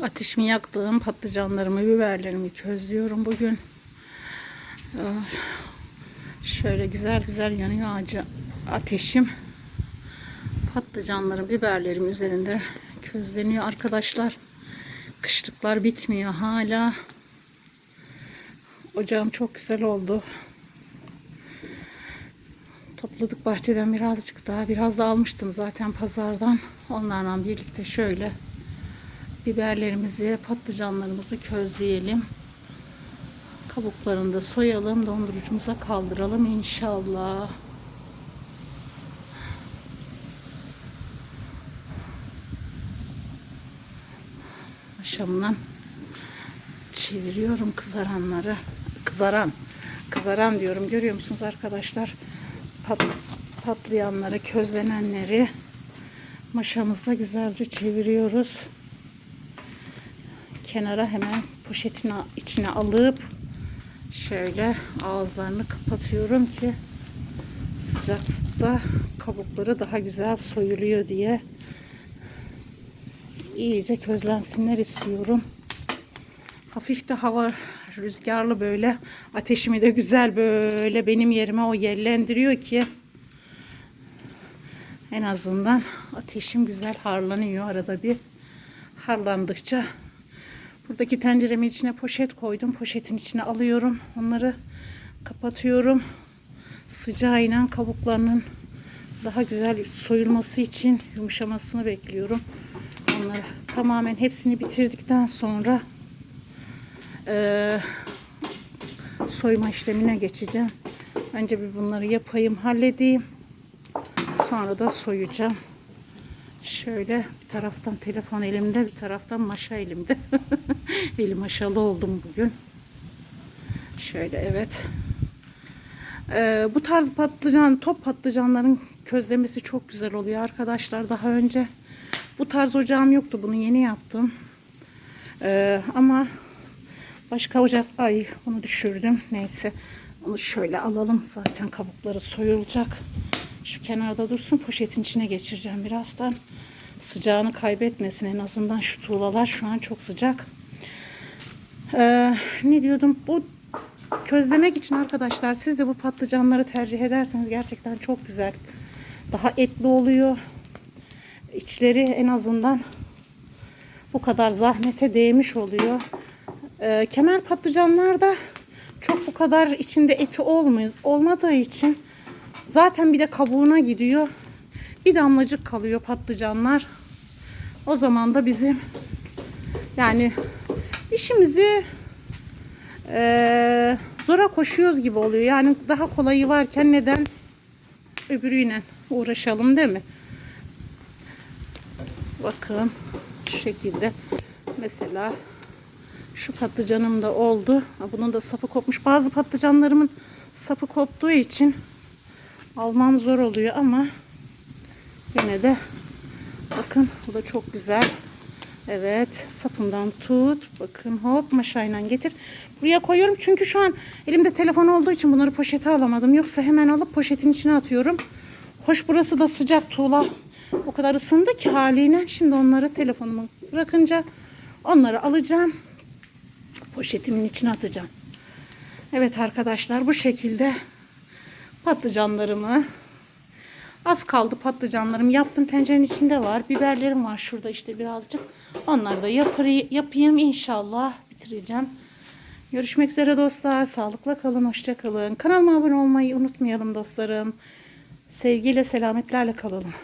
Ateşimi yaktığım patlıcanlarımı, biberlerimi közlüyorum bugün. Ee, Şöyle güzel güzel yanıyor acı ateşim. Patlıcanlarım, biberlerim üzerinde közleniyor arkadaşlar. Kışlıklar bitmiyor hala. Ocağım çok güzel oldu. Topladık bahçeden birazcık daha. Biraz da almıştım zaten pazardan. Onlarla birlikte şöyle biberlerimizi, patlıcanlarımızı közleyelim. Kabuklarını da soyalım. Dondurucumuza kaldıralım inşallah. Aşamdan çeviriyorum kızaranları. Kızaran. Kızaran diyorum. Görüyor musunuz arkadaşlar? Pat, patlayanları, közlenenleri maşamızda güzelce çeviriyoruz. Kenara hemen poşetin içine alıp şöyle ağızlarını kapatıyorum ki sıcaklıkta kabukları daha güzel soyuluyor diye iyice közlensinler istiyorum. Hafif de hava rüzgarlı böyle ateşimi de güzel böyle benim yerime o yerlendiriyor ki en azından ateşim güzel harlanıyor arada bir harlandıkça buradaki tenceremin içine poşet koydum poşetin içine alıyorum onları kapatıyorum sıcağıyla kabuklarının daha güzel soyulması için yumuşamasını bekliyorum onları tamamen hepsini bitirdikten sonra eee, soyma işlemine geçeceğim. Önce bir bunları yapayım, halledeyim. Sonra da soyacağım. Şöyle bir taraftan telefon elimde, bir taraftan maşa elimde. Elim maşalı oldum bugün. Şöyle evet. Ee, bu tarz patlıcan, top patlıcanların közlemesi çok güzel oluyor arkadaşlar. Daha önce bu tarz ocağım yoktu. Bunu yeni yaptım. Ee, ama başka ocak ay bunu düşürdüm. Neyse. Onu şöyle alalım. Zaten kabukları soyulacak. Şu kenarda dursun. Poşetin içine geçireceğim birazdan. Sıcağını kaybetmesin. En azından şu tuğlalar şu an çok sıcak. Ee, ne diyordum? Bu közlemek için arkadaşlar siz de bu patlıcanları tercih ederseniz gerçekten çok güzel. Daha etli oluyor. İçleri en azından bu kadar zahmete değmiş oluyor. Ee, kemer patlıcanlar da çok bu kadar içinde eti olmuyor, olmadığı için zaten bir de kabuğuna gidiyor. Bir damlacık kalıyor patlıcanlar. O zaman da bizim yani işimizi eee, zora koşuyoruz gibi oluyor. Yani daha kolayı varken neden öbürüyle uğraşalım değil mi? Bakın şu şekilde mesela şu patlıcanım da oldu. Bunun da sapı kopmuş. Bazı patlıcanlarımın sapı koptuğu için almam zor oluyor ama yine de bakın bu da çok güzel. Evet sapından tut. Bakın hop maşayla getir. Buraya koyuyorum çünkü şu an elimde telefon olduğu için bunları poşete alamadım. Yoksa hemen alıp poşetin içine atıyorum. Hoş burası da sıcak tuğla. O kadar ısındı ki haliyle. Şimdi onları telefonumu bırakınca onları alacağım. Poşetimin içine atacağım. Evet arkadaşlar bu şekilde patlıcanlarımı az kaldı patlıcanlarım yaptım tencerenin içinde var. Biberlerim var şurada işte birazcık. Onları da yapar, yapayım inşallah bitireceğim. Görüşmek üzere dostlar. Sağlıkla kalın, hoşça kalın. Kanalıma abone olmayı unutmayalım dostlarım. Sevgiyle, selametlerle kalalım.